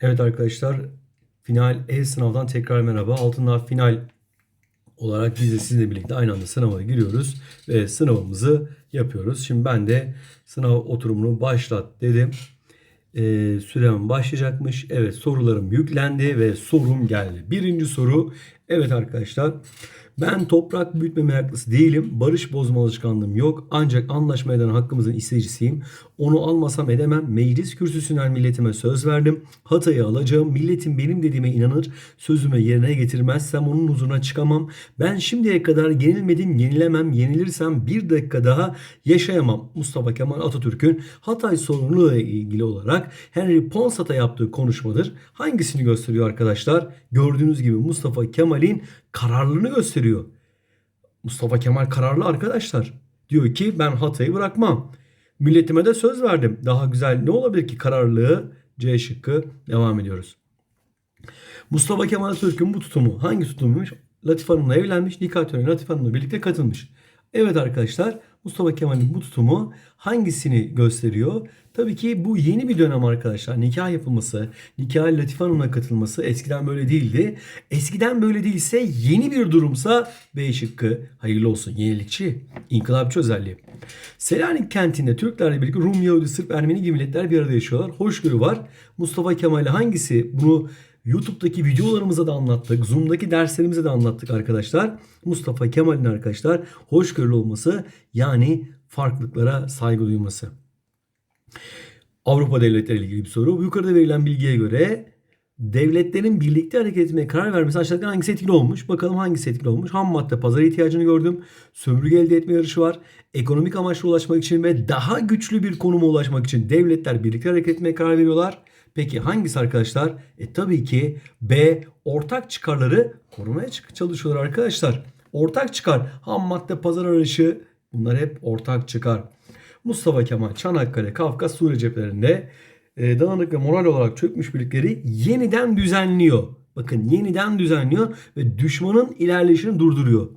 Evet arkadaşlar final e-sınavdan tekrar merhaba. Altınlar final olarak biz de sizinle birlikte aynı anda sınava giriyoruz ve sınavımızı yapıyoruz. Şimdi ben de sınav oturumunu başlat dedim. Ee, sürem başlayacakmış. Evet sorularım yüklendi ve sorum geldi. Birinci soru. Evet arkadaşlar ben toprak büyütme meraklısı değilim. Barış bozma alışkanlığım yok. Ancak anlaşma eden hakkımızın isteyicisiyim. Onu almasam edemem. Meclis kürsüsünden milletime söz verdim. Hatayı alacağım. Milletin benim dediğime inanır. Sözüme yerine getirmezsem onun huzuruna çıkamam. Ben şimdiye kadar yenilmedim, yenilemem. Yenilirsem bir dakika daha yaşayamam. Mustafa Kemal Atatürk'ün Hatay sorunuyla ilgili olarak Henry Ponsat'a yaptığı konuşmadır. Hangisini gösteriyor arkadaşlar? Gördüğünüz gibi Mustafa Kemal'in kararlılığını gösteriyor. Mustafa Kemal kararlı arkadaşlar. Diyor ki ben Hatay'ı bırakmam. Milletime de söz verdim. Daha güzel ne olabilir ki kararlılığı? C şıkkı. Devam ediyoruz. Mustafa Kemal Atatürk'ün bu tutumu hangi tutumuymuş? Latife Hanım'la evlenmiş. Nikah törenine Latife Hanım'la birlikte katılmış. Evet arkadaşlar Mustafa Kemal'in bu tutumu hangisini gösteriyor? Tabii ki bu yeni bir dönem arkadaşlar. Nikah yapılması, nikah Latife Hanım'la katılması eskiden böyle değildi. Eskiden böyle değilse yeni bir durumsa B şıkkı hayırlı olsun. Yenilikçi, inkılapçı özelliği. Selanik kentinde Türklerle birlikte Rum, Yahudi, Sırp, Ermeni gibi milletler bir arada yaşıyorlar. Hoşgörü var. Mustafa Kemal'le hangisi bunu YouTube'daki videolarımıza da anlattık. Zoom'daki derslerimize de anlattık arkadaşlar. Mustafa Kemal'in arkadaşlar hoşgörülü olması yani farklılıklara saygı duyması. Avrupa devletleri ile ilgili bir soru. Yukarıda verilen bilgiye göre devletlerin birlikte hareket etmeye karar vermesi aşağıdakilerden hangisi etkili olmuş? Bakalım hangisi etkili olmuş? Ham madde pazar ihtiyacını gördüm. Sömürge elde etme yarışı var. Ekonomik amaçla ulaşmak için ve daha güçlü bir konuma ulaşmak için devletler birlikte hareket etmeye karar veriyorlar. Peki hangisi arkadaşlar? E tabii ki B ortak çıkarları korumaya çalışıyorlar arkadaşlar. Ortak çıkar, ham madde pazar arayışı bunlar hep ortak çıkar. Mustafa Kemal Çanakkale, Kafkas, Suriye cephelerinde e, dağınık ve moral olarak çökmüş birlikleri yeniden düzenliyor. Bakın yeniden düzenliyor ve düşmanın ilerleyişini durduruyor.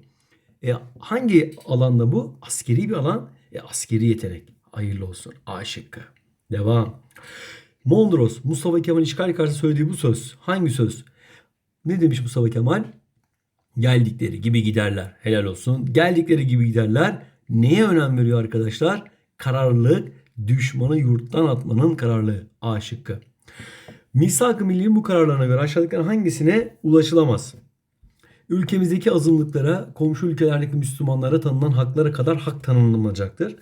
E, hangi alanda bu? Askeri bir alan. E, askeri yetenek. Hayırlı olsun. A şıkkı. Devam. Mondros, Mustafa Kemal işgal karşısında söylediği bu söz. Hangi söz? Ne demiş Mustafa Kemal? Geldikleri gibi giderler. Helal olsun. Geldikleri gibi giderler. Neye önem veriyor arkadaşlar? Kararlılık, düşmanı yurttan atmanın kararlılığı. A şıkkı. Misak-ı Milli'nin bu kararlarına göre aşağıdakilerin hangisine ulaşılamaz? Ülkemizdeki azınlıklara, komşu ülkelerdeki Müslümanlara tanınan haklara kadar hak tanınmayacaktır.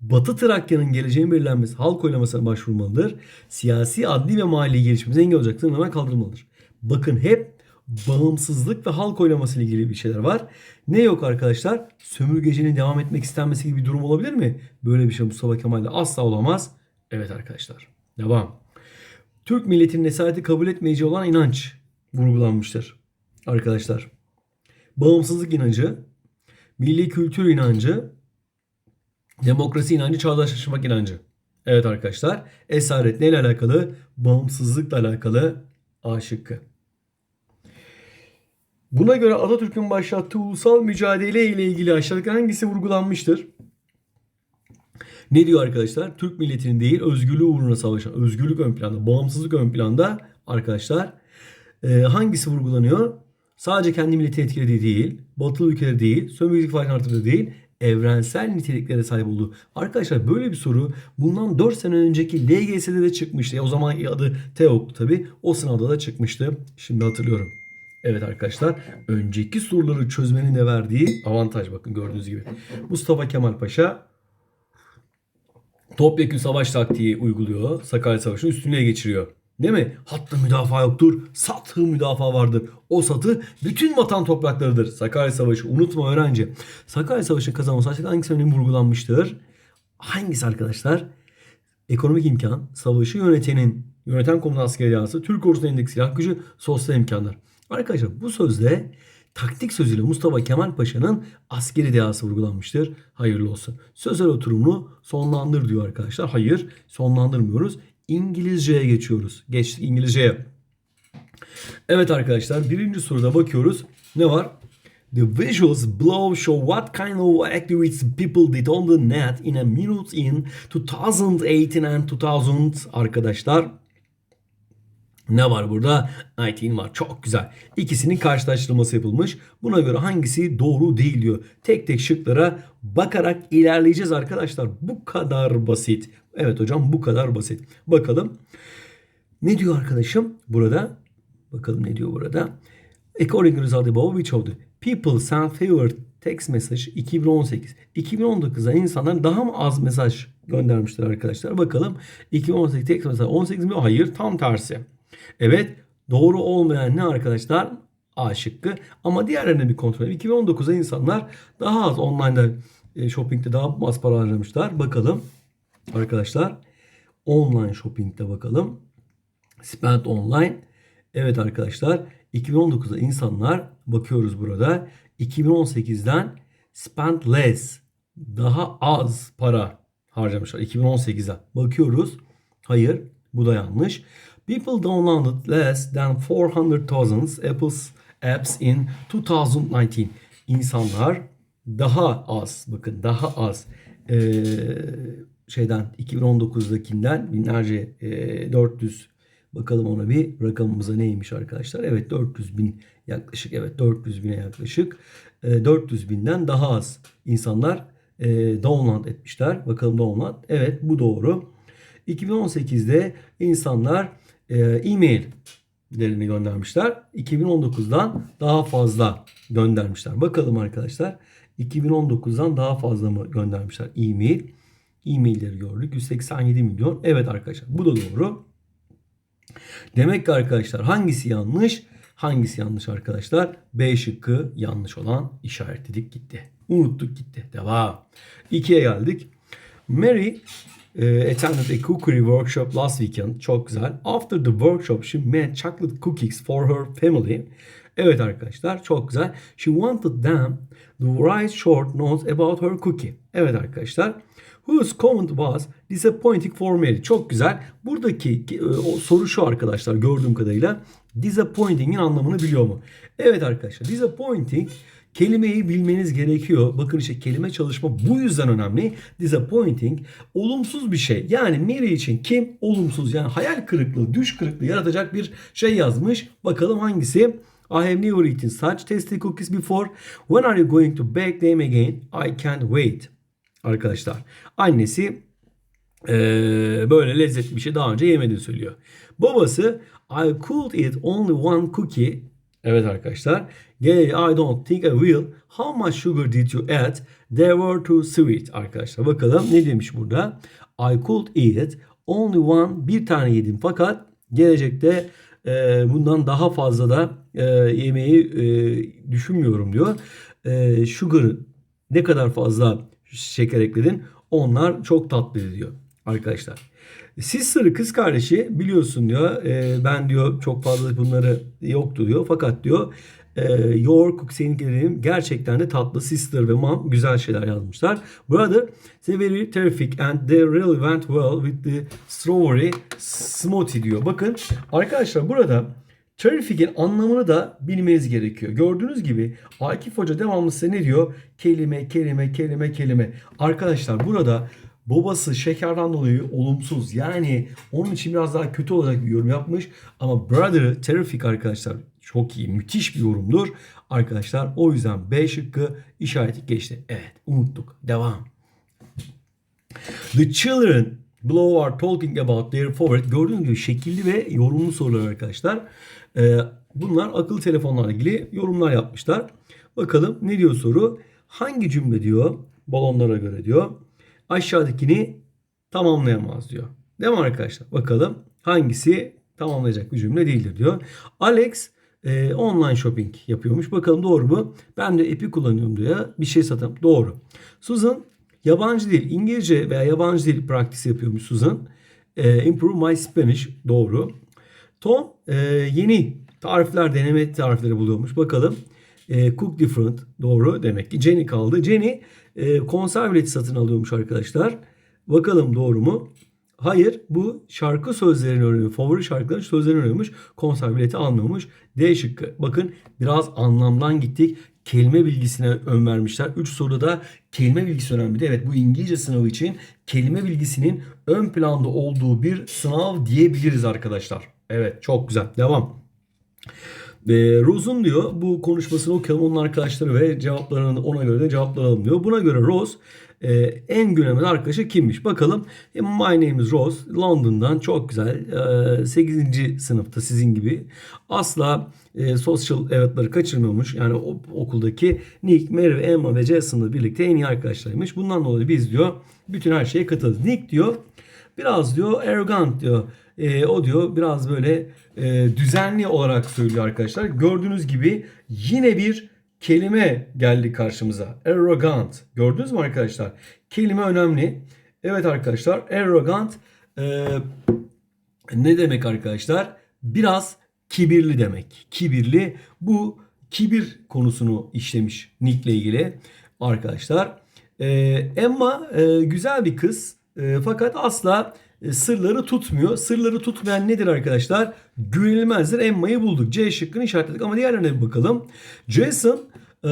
Batı Trakya'nın geleceğin belirlenmesi halk oylamasına başvurmalıdır. Siyasi, adli ve mali gelişmemize engel olacaktır. Tamamen kaldırılmalıdır. Bakın hep bağımsızlık ve halk oylaması ile ilgili bir şeyler var. Ne yok arkadaşlar? Sömürgecinin devam etmek istenmesi gibi bir durum olabilir mi? Böyle bir şey Mustafa Kemal'de asla olamaz. Evet arkadaşlar. Devam. Türk milletinin esareti kabul etmeyeceği olan inanç vurgulanmıştır. Arkadaşlar. Bağımsızlık inancı, milli kültür inancı, Demokrasi inancı, çağdaşlaşmak inancı. Evet arkadaşlar. Esaret neyle alakalı? Bağımsızlıkla alakalı A şıkkı. Buna göre Atatürk'ün başlattığı ulusal mücadele ile ilgili aşağıdaki hangisi vurgulanmıştır? Ne diyor arkadaşlar? Türk milletinin değil özgürlüğü uğruna savaşan, özgürlük ön planda, bağımsızlık ön planda arkadaşlar. E, hangisi vurgulanıyor? Sadece kendi milleti etkilediği değil, batılı ülkeleri değil, sömürgelik farkını artırdığı değil, evrensel niteliklere sahip olduğu. Arkadaşlar böyle bir soru bundan 4 sene önceki LGS'de de çıkmıştı. o zaman adı TEOK tabi. O sınavda da çıkmıştı. Şimdi hatırlıyorum. Evet arkadaşlar önceki soruları çözmenin de verdiği avantaj bakın gördüğünüz gibi. Mustafa Kemal Paşa topyekun savaş taktiği uyguluyor. Sakarya Savaşı'nı üstüne geçiriyor. Değil mi? Hattı müdafaa yoktur. Satı müdafaa vardır. O satı bütün vatan topraklarıdır. Sakarya Savaşı unutma öğrenci. Sakarya Savaşı kazanması aşağıda hangisi önemli vurgulanmıştır? Hangisi arkadaşlar? Ekonomik imkan, savaşı yönetenin, yöneten komutan askeri yansı, Türk ordusunun elindeki silah gücü, sosyal imkanlar. Arkadaşlar bu sözde taktik sözüyle Mustafa Kemal Paşa'nın askeri dehası vurgulanmıştır. Hayırlı olsun. Sözel oturumunu sonlandır diyor arkadaşlar. Hayır sonlandırmıyoruz. İngilizceye geçiyoruz. Geçtik İngilizceye. Evet arkadaşlar birinci soruda bakıyoruz. Ne var? The visuals below show what kind of activities people did on the net in a minute in 2018 and 2000 arkadaşlar. Ne var burada? 19 var. Çok güzel. İkisinin karşılaştırılması yapılmış. Buna göre hangisi doğru değil diyor. Tek tek şıklara bakarak ilerleyeceğiz arkadaşlar. Bu kadar basit. Evet hocam bu kadar basit. Bakalım. Ne diyor arkadaşım burada? Bakalım ne diyor burada? According to above which of the people sent fewer text message 2018. 2019'da insanlar daha mı az mesaj göndermişler arkadaşlar? Bakalım 2018 text message 18 mi? Hayır tam tersi. Evet doğru olmayan ne arkadaşlar? A şıkkı. Ama diğerlerini bir kontrol edelim. 2019'da insanlar daha az online'da e, shopping'de daha az para harcamışlar. Bakalım arkadaşlar. Online shopping'de bakalım. Spend online. Evet arkadaşlar 2019'da insanlar bakıyoruz burada 2018'den spend less daha az para harcamışlar 2018'de. Bakıyoruz. Hayır bu da yanlış. People downloaded less than 400,000 Apple's apps in 2019. İnsanlar daha az bakın daha az eee, şeyden 2019'dakinden binlerce eee, 400 bakalım ona bir rakamımıza neymiş arkadaşlar. Evet 400 bin yaklaşık evet 400 bine yaklaşık Eee, 400 binden daha az insanlar eee download etmişler. Bakalım download. Evet bu doğru. 2018'de insanlar e, e-maillerini göndermişler. 2019'dan daha fazla göndermişler. Bakalım arkadaşlar. 2019'dan daha fazla mı göndermişler e-mail? E-mailleri gördük. 187 milyon. Evet arkadaşlar bu da doğru. Demek ki arkadaşlar hangisi yanlış? Hangisi yanlış arkadaşlar? B şıkkı yanlış olan işaretledik gitti. Unuttuk gitti. Devam. 2'ye geldik. Mary e, attended a cookery workshop last weekend. Çok güzel. After the workshop she made chocolate cookies for her family. Evet arkadaşlar çok güzel. She wanted them to write short notes about her cookie. Evet arkadaşlar. Whose comment was disappointing for Mary. Çok güzel. Buradaki e, o soru şu arkadaşlar gördüğüm kadarıyla. Disappointing'in anlamını biliyor mu? Evet arkadaşlar. Disappointing kelimeyi bilmeniz gerekiyor. Bakın işte kelime çalışma bu yüzden önemli. Disappointing olumsuz bir şey. Yani Mary için kim? Olumsuz yani hayal kırıklığı, düş kırıklığı yaratacak bir şey yazmış. Bakalım hangisi? I have never eaten such tasty cookies before. When are you going to bake them again? I can't wait. Arkadaşlar annesi eee, böyle lezzetli bir şey daha önce yemediğini söylüyor. Babası I could eat only one cookie. Evet arkadaşlar. I don't think I will. How much sugar did you add? They were too sweet. Arkadaşlar bakalım ne demiş burada? I could eat only one. Bir tane yedim fakat gelecekte e, bundan daha fazla da e, yemeği e, düşünmüyorum diyor. E, sugar ne kadar fazla şeker ekledin onlar çok tatlı diyor arkadaşlar. Sister kız kardeşi biliyorsun diyor e, ben diyor çok fazla bunları yoktu diyor fakat diyor e, your cook seninkilerin gerçekten de tatlı sister ve mom güzel şeyler yazmışlar. Brother they very terrific and they really went well with the strawberry smoothie diyor. Bakın arkadaşlar burada Terrific'in anlamını da bilmeniz gerekiyor. Gördüğünüz gibi Akif Hoca devamlı size ne diyor? Kelime, kelime, kelime, kelime. Arkadaşlar burada babası şekerden dolayı olumsuz. Yani onun için biraz daha kötü olacak bir yorum yapmış. Ama Brother'ı terrific arkadaşlar çok iyi, müthiş bir yorumdur. Arkadaşlar o yüzden B şıkkı işareti geçti. Evet unuttuk. Devam. The children below are talking about their favorite. Gördüğünüz gibi şekilli ve yorumlu sorular arkadaşlar. Ee, bunlar akıllı telefonlarla ilgili yorumlar yapmışlar. Bakalım ne diyor soru? Hangi cümle diyor balonlara göre diyor. Aşağıdakini tamamlayamaz diyor. Değil mi arkadaşlar? Bakalım hangisi tamamlayacak bir cümle değildir diyor. Alex e, online shopping yapıyormuş. Bakalım doğru mu? Ben de Epi kullanıyorum diyor. Bir şey satam. Doğru. Susan yabancı dil, İngilizce veya yabancı dil praktisi yapıyormuş Susan. E, improve my Spanish. Doğru. Tom e, yeni tarifler, deneme tarifleri buluyormuş. Bakalım. E, cook different. Doğru. Demek ki Jenny kaldı. Jenny e, konserve bileti satın alıyormuş arkadaşlar. Bakalım doğru mu? Hayır bu şarkı sözlerini öğreniyor. Favori şarkıların sözlerini öğreniyormuş. Konser bileti almıyormuş. D şıkkı. Bakın biraz anlamdan gittik. Kelime bilgisine ön vermişler. 3 soruda da kelime bilgisi önemli. Evet bu İngilizce sınavı için kelime bilgisinin ön planda olduğu bir sınav diyebiliriz arkadaşlar. Evet çok güzel. Devam. E, Rose'un diyor bu konuşmasını okuyalım onun arkadaşları ve cevaplarını ona göre de cevaplar alalım diyor. Buna göre Rose e, en güvenli arkadaşı kimmiş? Bakalım. E, My name is Rose. London'dan çok güzel. E, 8. sınıfta sizin gibi. Asla e, social evetleri kaçırmıyormuş. Yani o, okuldaki Nick, Mary, Emma ve Jason'la birlikte en iyi arkadaşlarıymış. Bundan dolayı biz diyor bütün her şeye katılırız. Nick diyor biraz diyor arrogant diyor. E, o diyor biraz böyle e, düzenli olarak söylüyor arkadaşlar. Gördüğünüz gibi yine bir kelime geldi karşımıza. Arrogant. Gördünüz mü arkadaşlar? Kelime önemli. Evet arkadaşlar arrogant e, ne demek arkadaşlar? Biraz kibirli demek. Kibirli. Bu kibir konusunu işlemiş Nick'le ilgili arkadaşlar. E, Emma e, güzel bir kız. E, fakat asla sırları tutmuyor. Sırları tutmayan nedir arkadaşlar? Güvenilmezdir. Emma'yı bulduk. C şıkkını işaretledik ama diğerlerine bir bakalım. Jason e,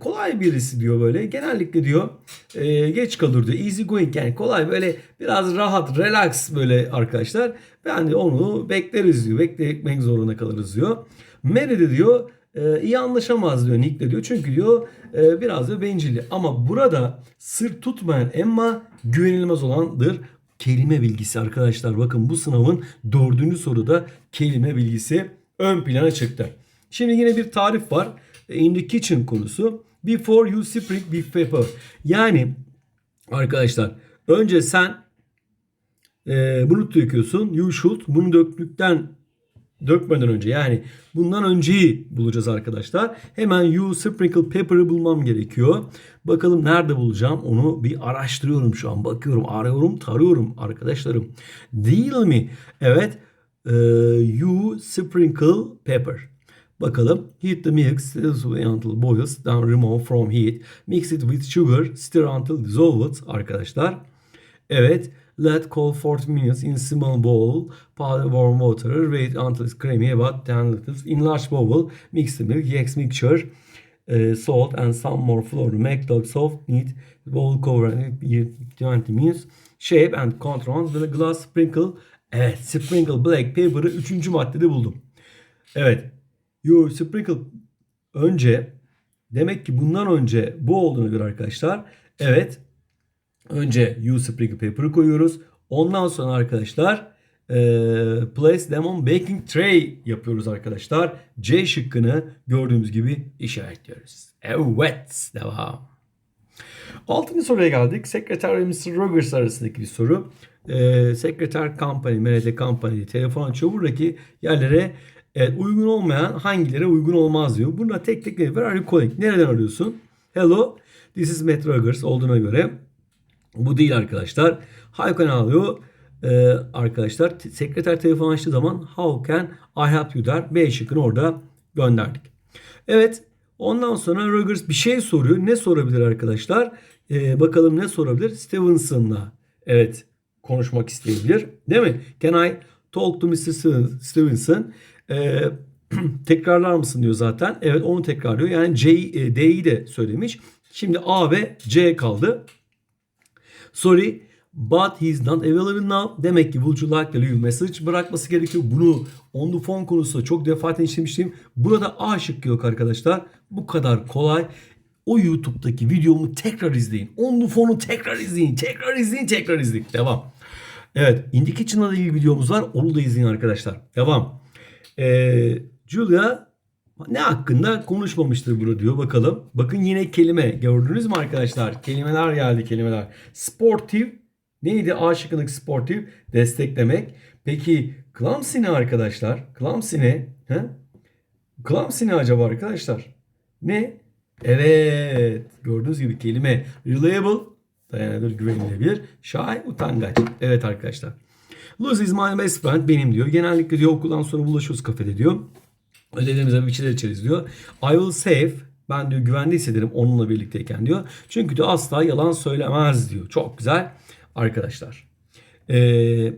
kolay birisi diyor böyle. Genellikle diyor e, geç kalır diyor. Easy going yani kolay böyle biraz rahat, relax böyle arkadaşlar. Ben de onu bekleriz diyor. Beklemek zorunda kalırız diyor. Mary de diyor e, iyi anlaşamaz diyor Nick'le diyor. Çünkü diyor e, biraz da bencilli. Ama burada sır tutmayan Emma güvenilmez olandır kelime bilgisi arkadaşlar. Bakın bu sınavın dördüncü soruda kelime bilgisi ön plana çıktı. Şimdi yine bir tarif var. In the kitchen konusu. Before you sprinkle big pepper. Yani arkadaşlar önce sen e, bunu döküyorsun. You should bunu döktükten dökmeden önce yani bundan önceyi bulacağız arkadaşlar. Hemen you sprinkle pepper'ı bulmam gerekiyor. Bakalım nerede bulacağım onu bir araştırıyorum şu an. Bakıyorum, arıyorum, tarıyorum arkadaşlarım. Değil mi? Evet. E, you sprinkle pepper. Bakalım. Heat the milk until boils. Then remove from heat. Mix it with sugar. Stir until dissolved arkadaşlar. Evet. Let cool 40 minutes in small bowl. Pour warm water. Wait until it's creamy about 10 liters. In large bowl. Mix the milk, eggs mixture. uh, salt and some more flour make the soft neat bowl cover and 20 minutes. Shape and control with a glass sprinkle. Evet sprinkle black pepper'ı 3. maddede buldum. Evet. You sprinkle önce demek ki bundan önce bu olduğuna göre arkadaşlar evet önce you sprinkle pepper'ı koyuyoruz. Ondan sonra arkadaşlar e, place them on baking tray yapıyoruz arkadaşlar. C şıkkını gördüğümüz gibi işaretliyoruz. Evet devam. Altıncı soruya geldik. Sekreter ve Mr. Rogers arasındaki bir soru. Ee, sekreter company, MRD company telefon açıyor. Buradaki yerlere evet, uygun olmayan hangilere uygun olmaz diyor. Buna tek tek ne var? Are you calling? Nereden arıyorsun? Hello, this is Matt Rogers olduğuna göre bu değil arkadaşlar. How can I alıyor? Ee, arkadaşlar sekreter telefon açtığı zaman how can I help you der. B şıkkını orada gönderdik. Evet ondan sonra Rogers bir şey soruyor. Ne sorabilir arkadaşlar? Ee, bakalım ne sorabilir? Stevenson'la evet konuşmak isteyebilir. Değil mi? Can I talk to Mr. Steven- Stevenson? Ee, tekrarlar mısın diyor zaten. Evet onu tekrarlıyor. Yani C, e, D'yi de söylemiş. Şimdi A ve C kaldı. Sorry but he's not available now. Demek ki would you like to leave message bırakması gerekiyor. Bunu on the phone konusunda çok defaten işlemiştim. Burada A şıkkı yok arkadaşlar. Bu kadar kolay. O YouTube'daki videomu tekrar izleyin. On the phone'u tekrar izleyin. Tekrar izleyin. Tekrar izleyin. Devam. Evet. In the Kitchen'la ilgili videomuz var. Onu da izleyin arkadaşlar. Devam. Ee, Julia ne hakkında konuşmamıştır burada diyor bakalım. Bakın yine kelime gördünüz mü arkadaşlar? Kelimeler geldi kelimeler. Sportif neydi? A şıkkındaki sportif desteklemek. Peki clumsy ne arkadaşlar? Clumsy ne? He? Clumsy ne acaba arkadaşlar? Ne? Evet. Gördüğünüz gibi kelime reliable dayanabilir, güvenilebilir. Shy, utangaç. Evet arkadaşlar. Luz is my best friend benim diyor. Genellikle diyor okuldan sonra buluşuyoruz kafede diyor. Ödevlerimize bir şeyler içeriz diyor. I will save. Ben diyor güvende hissederim onunla birlikteyken diyor. Çünkü diyor asla yalan söylemez diyor. Çok güzel arkadaşlar. Ee,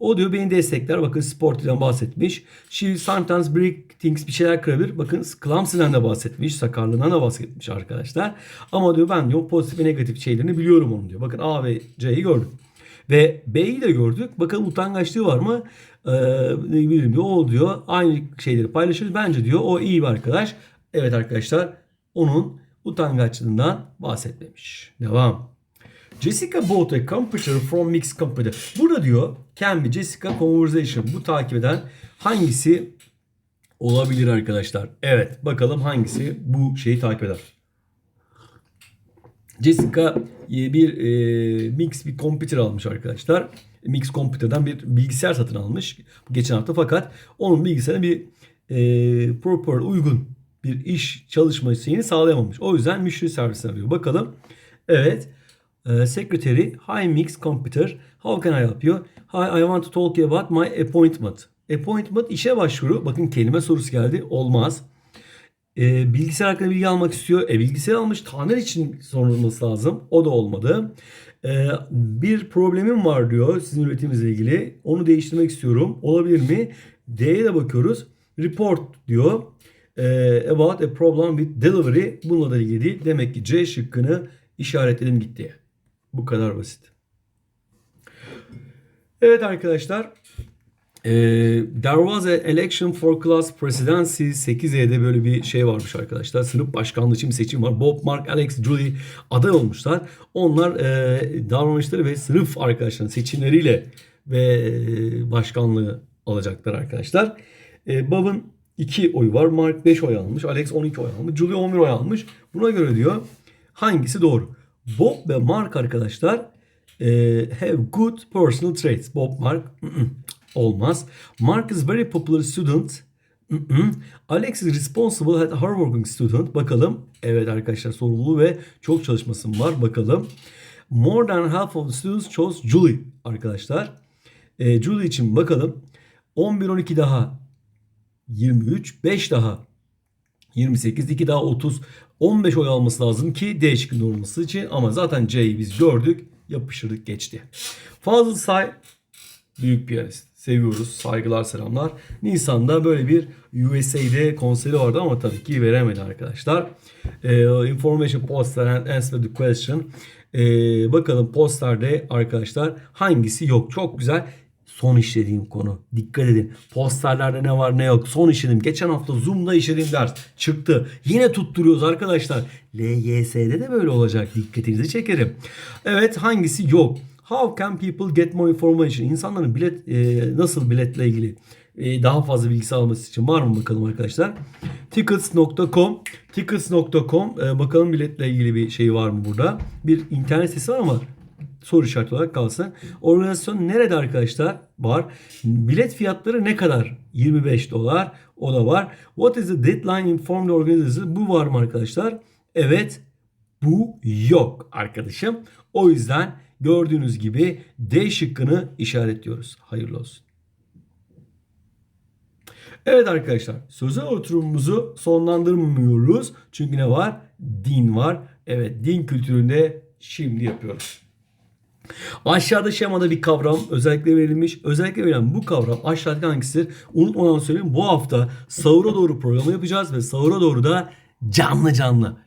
o diyor beni destekler. Bakın sportiften bahsetmiş. She sometimes break things bir şeyler kırabilir. Bakın clumsy'den de bahsetmiş. Sakarlığından da bahsetmiş arkadaşlar. Ama diyor ben diyor pozitif ve negatif şeylerini biliyorum onun diyor. Bakın A ve C'yi gördüm. Ve B'yi de gördük. Bakalım utangaçlığı var mı? Ee, ne bileyim. O diyor. Aynı şeyleri paylaşırız. Bence diyor o iyi bir arkadaş. Evet arkadaşlar onun utangaçlığından bahsetmemiş. Devam. Jessica bought a computer from Mixed Computer. Burada diyor can be Jessica conversation. Bu takip eden hangisi olabilir arkadaşlar? Evet bakalım hangisi bu şeyi takip eder. Jessica e, bir e, Mix bir computer almış arkadaşlar. Mix Computer'dan bir bilgisayar satın almış geçen hafta fakat onun bilgisayarına bir e, proper uygun bir iş çalışma şeyini sağlayamamış. O yüzden müşteri servisine arıyor. Bakalım. Evet. E, secretary, Hi Mix Computer. How can I help you? Hi, I want to talk about my appointment. Appointment işe başvuru. Bakın kelime sorusu geldi. Olmaz. E, bilgisayar hakkında bilgi almak istiyor. E, bilgisayar almış. Tamir için sorulması lazım. O da olmadı. E, bir problemim var diyor sizin üretiminizle ilgili. Onu değiştirmek istiyorum. Olabilir mi? D'ye de bakıyoruz. Report diyor. E, about a problem with delivery. Bununla da ilgili değil. Demek ki C şıkkını işaretledim gitti. Bu kadar basit. Evet arkadaşlar. Ee, there was a election for class presidency 8E'de böyle bir şey varmış arkadaşlar. Sınıf başkanlığı için bir seçim var. Bob, Mark, Alex, Julie aday olmuşlar. Onlar e, davranışları ve sınıf arkadaşların seçimleriyle ve e, başkanlığı alacaklar arkadaşlar. E, Bob'un 2 oyu var. Mark 5 oy almış. Alex 12 oy almış. Julie 11 oy almış. Buna göre diyor hangisi doğru? Bob ve Mark arkadaşlar e, have good personal traits. Bob, Mark olmaz. Mark is very popular student. Alex is responsible at hardworking student. Bakalım. Evet arkadaşlar sorumlu ve çok çalışması var. Bakalım. More than half of the students chose Julie arkadaşlar. E, Julie için bakalım. 11-12 daha 23, 5 daha 28, 2 daha 30, 15 oy alması lazım ki D şıkkında olması için ama zaten C'yi biz gördük, yapıştırdık geçti. Fazıl Say büyük piyanist. Seviyoruz. Saygılar, selamlar. Nisan'da böyle bir USA'de konseri vardı ama tabii ki veremedi arkadaşlar. Ee, information poster and answer the question. Ee, bakalım posterde arkadaşlar hangisi yok. Çok güzel son işlediğim konu. Dikkat edin. Posterlerde ne var ne yok. Son işledim. Geçen hafta Zoom'da işlediğim ders çıktı. Yine tutturuyoruz arkadaşlar. LYS'de de böyle olacak. Dikkatinizi çekerim. Evet hangisi yok? How can people get more information? İnsanların bilet e, nasıl biletle ilgili e, daha fazla bilgisi alması için var mı bakalım arkadaşlar. Tickets.com Tickets.com e, bakalım biletle ilgili bir şey var mı burada? Bir internet sitesi var ama soru işareti olarak kalsın. Organizasyon nerede arkadaşlar? Var. Bilet fiyatları ne kadar? 25 dolar. O da var. What is the deadline informed organization? Bu var mı arkadaşlar? Evet. Bu yok arkadaşım. O yüzden gördüğünüz gibi D şıkkını işaretliyoruz. Hayırlı olsun. Evet arkadaşlar sözel oturumumuzu sonlandırmıyoruz. Çünkü ne var? Din var. Evet din kültüründe şimdi yapıyoruz. Aşağıda şemada bir kavram özellikle verilmiş. Özellikle verilen bu kavram aşağıdaki hangisidir? Unutmadan söyleyeyim. Bu hafta sahura doğru programı yapacağız ve sahura doğru da canlı canlı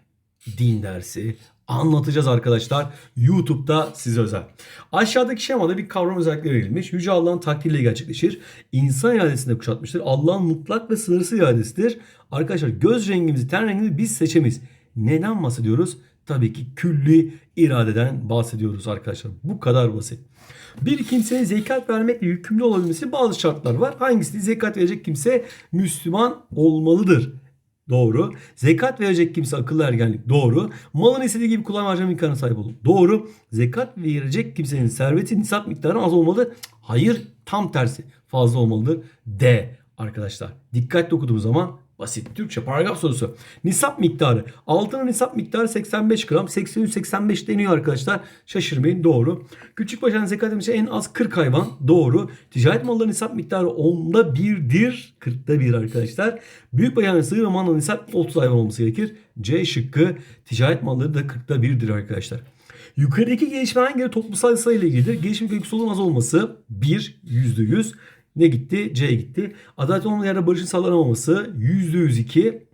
din dersi anlatacağız arkadaşlar. YouTube'da size özel. Aşağıdaki şemada bir kavram özellikle verilmiş. Yüce Allah'ın takdiriyle gerçekleşir. İnsan iradesinde kuşatmıştır. Allah'ın mutlak ve sınırsız iradesidir. Arkadaşlar göz rengimizi, ten rengimizi biz seçemeyiz. Neden bahsediyoruz? Tabii ki külli iradeden bahsediyoruz arkadaşlar. Bu kadar basit. Bir kimsenin zekat vermekle yükümlü olabilmesi bazı şartlar var. Hangisi zekat verecek kimse Müslüman olmalıdır. Doğru. Zekat verecek kimse akıllı ergenlik. Doğru. Malın istediği gibi kullanma harcama imkanı sahip olur. Doğru. Zekat verecek kimsenin serveti nisap miktarı az olmalı. Hayır. Tam tersi. Fazla olmalıdır. D arkadaşlar. Dikkatli okuduğumuz zaman basit Türkçe paragraf sorusu. Nisap miktarı. Altının nisap miktarı 85 gram. 83-85 deniyor arkadaşlar. Şaşırmayın. Doğru. Küçük başına zekat edilmiş en az 40 hayvan. Doğru. Ticaret malları nisap miktarı 10'da 1'dir. 40'da 1 arkadaşlar. Büyük başına sığır malları nisap 30 hayvan olması gerekir. C şıkkı. Ticaret malları da 40'da 1'dir arkadaşlar. Yukarıdaki gelişme hangi toplumsal sayıyla ilgilidir? Gelişim köküsü az olması 1 %100. Ne gitti? C gitti. Adalet olmayan yerde barışın sağlanamaması %102.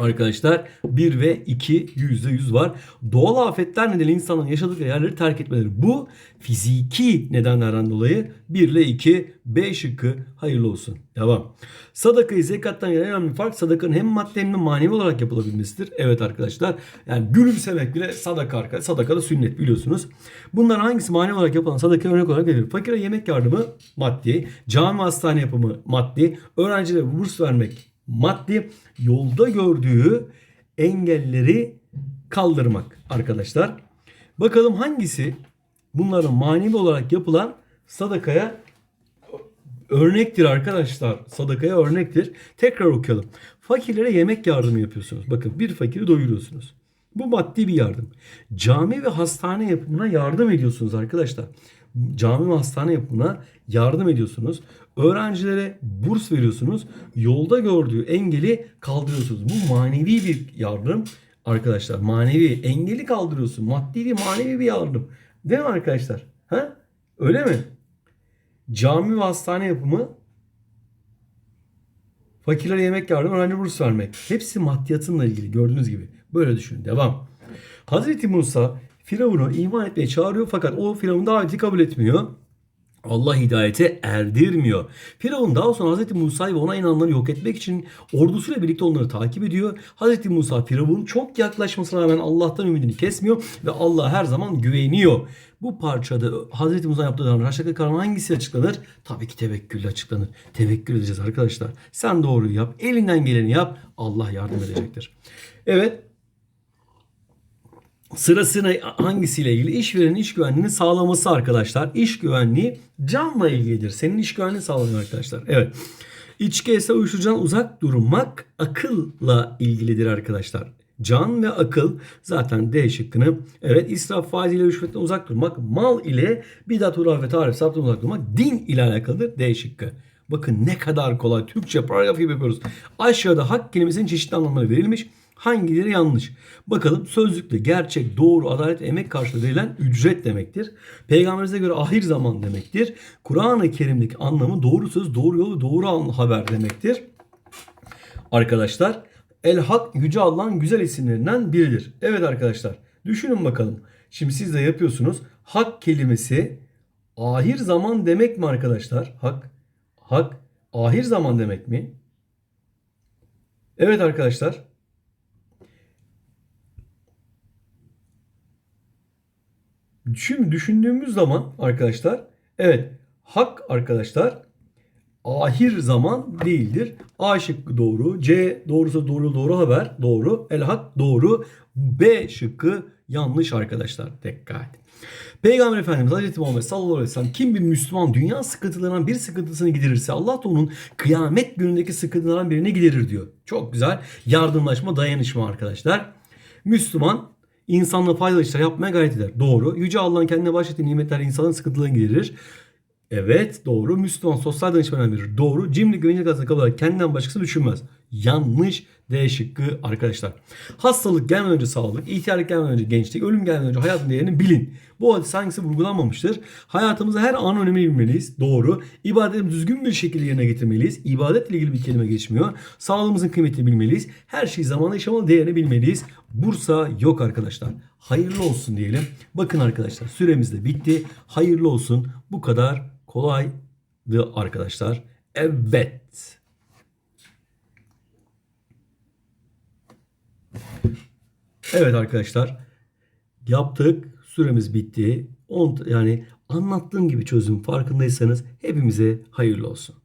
Arkadaşlar 1 ve 2 %100 var. Doğal afetler nedeniyle insanların yaşadıkları yerleri terk etmeleri. Bu fiziki nedenlerden dolayı 1 ile 2 B şıkkı hayırlı olsun. Devam. Sadakayı zekattan gelen en önemli fark sadakanın hem maddi hem de manevi olarak yapılabilmesidir. Evet arkadaşlar. Yani gülümsemek bile sadaka arkadaşlar. Sadaka da sünnet biliyorsunuz. Bunlar hangisi manevi olarak yapılan sadaka örnek olarak verilir. Fakire yemek yardımı maddi. Cami hastane yapımı maddi. Öğrencilere burs vermek maddi yolda gördüğü engelleri kaldırmak arkadaşlar. Bakalım hangisi bunların manevi olarak yapılan sadakaya örnektir arkadaşlar. Sadakaya örnektir. Tekrar okuyalım. Fakirlere yemek yardımı yapıyorsunuz. Bakın bir fakiri doyuruyorsunuz. Bu maddi bir yardım. Cami ve hastane yapımına yardım ediyorsunuz arkadaşlar. Cami ve hastane yapımına yardım ediyorsunuz. Öğrencilere burs veriyorsunuz. Yolda gördüğü engeli kaldırıyorsunuz. Bu manevi bir yardım arkadaşlar. Manevi engeli kaldırıyorsun. Maddi değil manevi bir yardım. Değil mi arkadaşlar? Ha? Öyle mi? Cami ve hastane yapımı fakirlere yemek yardım, öğrenci burs vermek. Hepsi maddiyatınla ilgili gördüğünüz gibi. Böyle düşünün. Devam. Hazreti Musa Firavun'u iman etmeye çağırıyor fakat o Firavun daveti kabul etmiyor. Allah hidayete erdirmiyor. Firavun daha sonra Hazreti Musa'yı ve ona inananları yok etmek için ordusuyla birlikte onları takip ediyor. Hazreti Musa Firavun'un çok yaklaşmasına rağmen Allah'tan ümidini kesmiyor ve Allah her zaman güveniyor. Bu parçada Hazreti Musa yaptığı davranış aşağıdaki kalan hangisi açıklanır? Tabii ki tevekkülle açıklanır. Tevekkül edeceğiz arkadaşlar. Sen doğruyu yap. Elinden geleni yap. Allah yardım edecektir. Evet Sırasına hangisiyle ilgili? İşverenin iş güvenliğini sağlaması arkadaşlar. İş güvenliği canla ilgilidir. Senin iş güvenliğini sağlanıyor arkadaşlar. Evet. İçki, esrar, uyuşturucudan uzak durmak akılla ilgilidir arkadaşlar. Can ve akıl zaten D şıkkını. Evet israf, faiz ile rüşvetten uzak durmak. Mal ile bidat, huraf ve tarif, saptan uzak durmak. Din ile alakalıdır. D şıkkı. Bakın ne kadar kolay. Türkçe paragraf gibi yapıyoruz. Aşağıda hak kelimesinin çeşitli anlamları verilmiş. Hangileri yanlış? Bakalım sözlükte gerçek, doğru, adalet, emek karşılığı verilen ücret demektir. Peygamberimize göre ahir zaman demektir. Kur'an-ı Kerim'deki anlamı doğru söz, doğru yol doğru haber demektir. Arkadaşlar El Hak Yüce Allah'ın güzel isimlerinden biridir. Evet arkadaşlar düşünün bakalım. Şimdi siz de yapıyorsunuz. Hak kelimesi ahir zaman demek mi arkadaşlar? Hak, hak ahir zaman demek mi? Evet arkadaşlar. Şimdi düşündüğümüz zaman arkadaşlar evet hak arkadaşlar ahir zaman değildir. A şıkkı doğru. C doğrusu doğru doğru haber doğru. El hak doğru. B şıkkı yanlış arkadaşlar. Dikkat. Peygamber Efendimiz Hazreti Muhammed sallallahu aleyhi ve sellem kim bir Müslüman dünya sıkıntılarından bir sıkıntısını giderirse Allah da onun kıyamet günündeki sıkıntılardan birini giderir diyor. Çok güzel. Yardımlaşma, dayanışma arkadaşlar. Müslüman insanla faydalı işler yapmaya gayret eder. Doğru. Yüce Allah'ın kendine bahşettiği nimetler insanın sıkıntılarını giderir. Evet doğru. Müslüman sosyal danışman verir. Doğru. Cimri güvenlik arasında kalarak kendinden başkası düşünmez. Yanlış D şıkkı arkadaşlar. Hastalık gelmeden önce sağlık, ihtiyarlık gelmeden önce gençlik, ölüm gelmeden önce hayatın değerini bilin. Bu hadis hangisi vurgulanmamıştır? Hayatımızda her an önemini bilmeliyiz. Doğru. İbadetimizi düzgün bir şekilde yerine getirmeliyiz. İbadetle ilgili bir kelime geçmiyor. Sağlığımızın kıymetini bilmeliyiz. Her şeyi zamanla yaşamalı değerini bilmeliyiz. Bursa yok arkadaşlar. Hayırlı olsun diyelim. Bakın arkadaşlar süremiz de bitti. Hayırlı olsun. Bu kadar kolaydı arkadaşlar. Evet. Evet arkadaşlar. Yaptık. Süremiz bitti. Yani anlattığım gibi çözüm farkındaysanız hepimize hayırlı olsun.